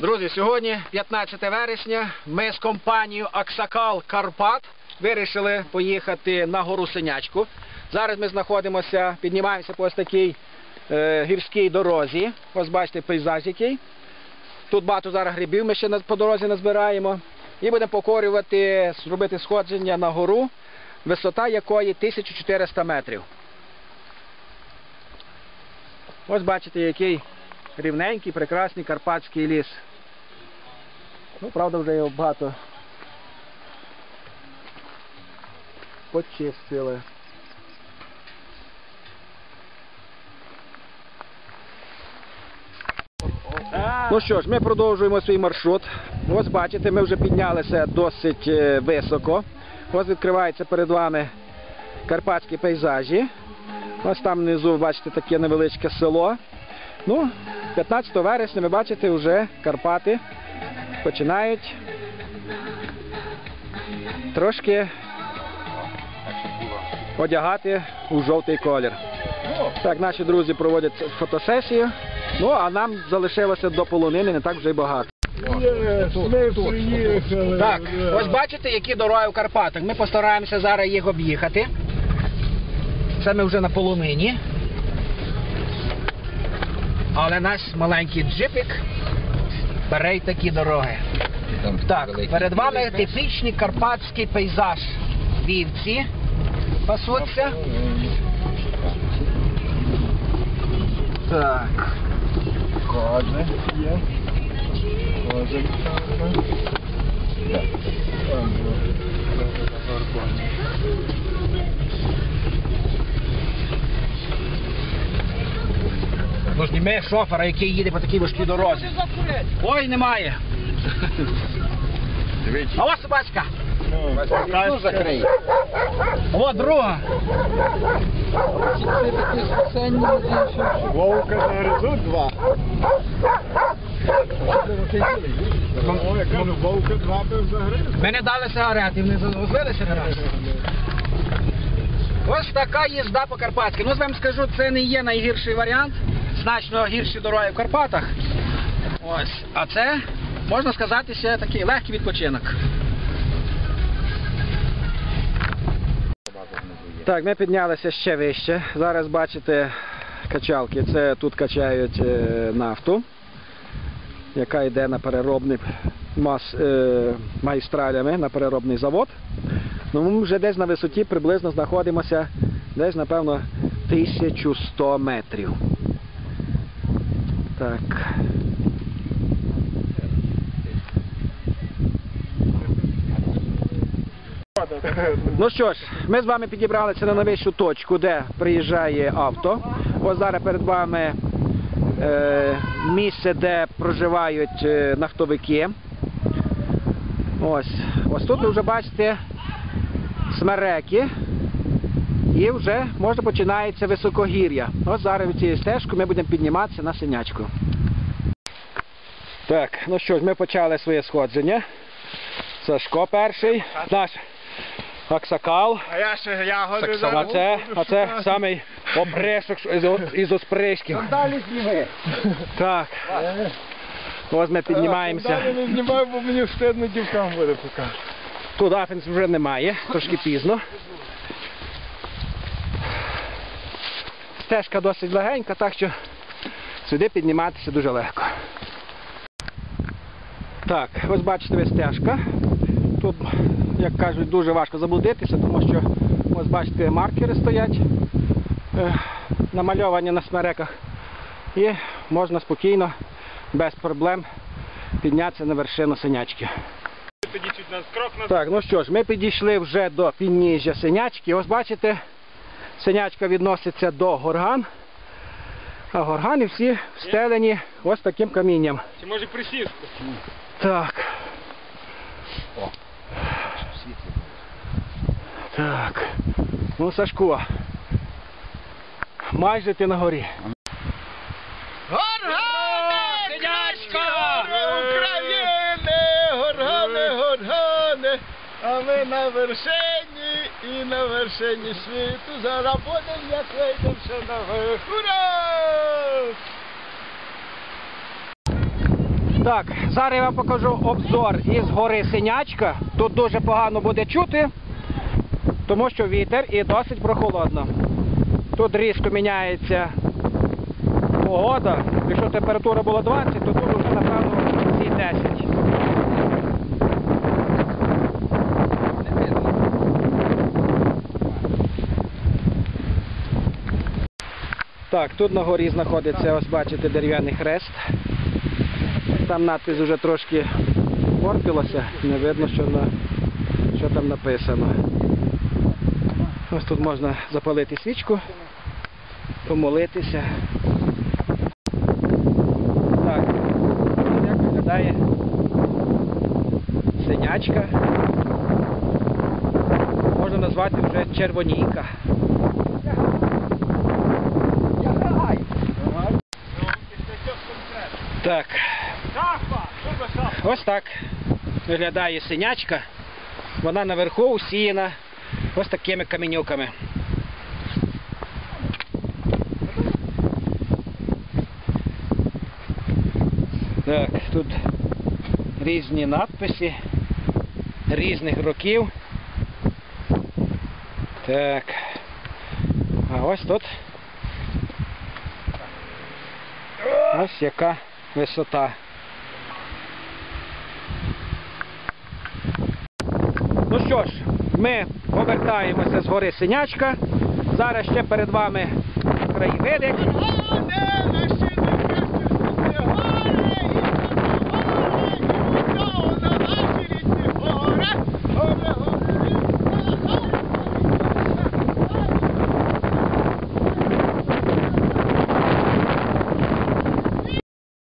Друзі, сьогодні 15 вересня. Ми з компанією Аксакал Карпат вирішили поїхати на гору Синячку. Зараз ми знаходимося, піднімаємося по ось такій е, гірській дорозі. Ось бачите пейзаж який. Тут багато зараз грибів ми ще по дорозі назбираємо. І будемо покорювати, зробити сходження на гору, висота якої 1400 метрів. Ось бачите, який рівненький, прекрасний карпатський ліс. Ну, правда, вже його багато почистили. Ну що ж, ми продовжуємо свій маршрут. Ось бачите, ми вже піднялися досить е, високо. Ось відкриваються перед вами карпатські пейзажі. Ось там внизу, бачите, таке невеличке село. Ну, 15 вересня ви бачите, вже Карпати починають трошки одягати у жовтий колір. Так, наші друзі проводять фотосесію. Ну, а нам залишилося до полонини не так вже й багато. Так, ось бачите, які дороги в Карпатах. Ми постараємося зараз їх об'їхати. Це ми вже на полонині. Але наш маленький джипик бере й такі дороги. Так, перед вами типічний карпатський пейзаж. Вівці пасуться. Так. Кози є. Кози. Ну зніми шофера, який їде по такій важкій дорозі. Ой, немає. А ось собачка. Ну, закрий. О, друга. Вовка загризуть два. Вовка два би загриз. Ми не дали сигарети, вони возилися не. Ось така їзда по Карпатськи. Ну, з вам скажу, це не є найгірший варіант. Значно гірші дороги в Карпатах. Ось. А це, можна сказати, ще такий легкий відпочинок. Так, ми піднялися ще вище. Зараз бачите качалки. Це тут качають е, нафту, яка йде на переробний мас, е, магістралями на переробний завод. Ну, ми вже десь на висоті приблизно знаходимося десь, напевно, 1100 метрів. Так. Ну що ж, ми з вами підібралися на найвищу точку, де приїжджає авто. Ось зараз перед вами е, місце, де проживають е, нафтовики. Ось. Ось тут ви вже бачите смереки. І вже можна починається високогір'я. Ось зараз від цієї стежки ми будемо підніматися на синячку. Так, ну що ж, ми почали своє сходження. Сашко перший, наш Аксакал. А я ще ягоди А це, а це самий обрешок із, із Оспришків. Далі зніми. Так. Ось ми піднімаємося. Далі не знімаю, бо мені встидно дівкам буде показати. Тут Афінс вже немає, трошки пізно. Стежка досить легенька, так що сюди підніматися дуже легко. Так, ось бачите ви стежка. Тут, як кажуть, дуже важко заблудитися, тому що ось бачите, маркери стоять е, намальовані на смереках. І можна спокійно, без проблем піднятися на вершину синячки. Так, ну що ж, ми підійшли вже до підніжжя синячки. Ось бачите, синячка відноситься до горган, а горгани всі встелені ось таким камінням. Чи може присісти? Так. О. Так. Ну, Сашко. Майже ти на горі. Горгане! Синячка! України! Горгане, горгане! А ми на вершині і на вершині світу зараз будемо, як вийдемо ще на верх. Ура! Так, зараз я вам покажу обзор із гори Синячка. Тут дуже погано буде чути, тому що вітер і досить прохолодно. Тут різко міняється погода. Якщо температура була 20, то тут вже напевно всі 10. Так, тут на горі знаходиться, ось бачите, дерев'яний хрест. Там надпис вже трошки портилася, не видно, що, на, що там написано. Ось тут можна запалити свічку, помолитися. Так, як виглядає синячка. Можна назвати вже червонійка. Так, ось так виглядає синячка. Вона наверху усіяна ось такими каменюками. Так, тут різні надписи різних років. Так. А ось тут. Ось яка висота. Ну що ж, ми повертаємося з гори Синячка. Зараз ще перед вами краєвидик.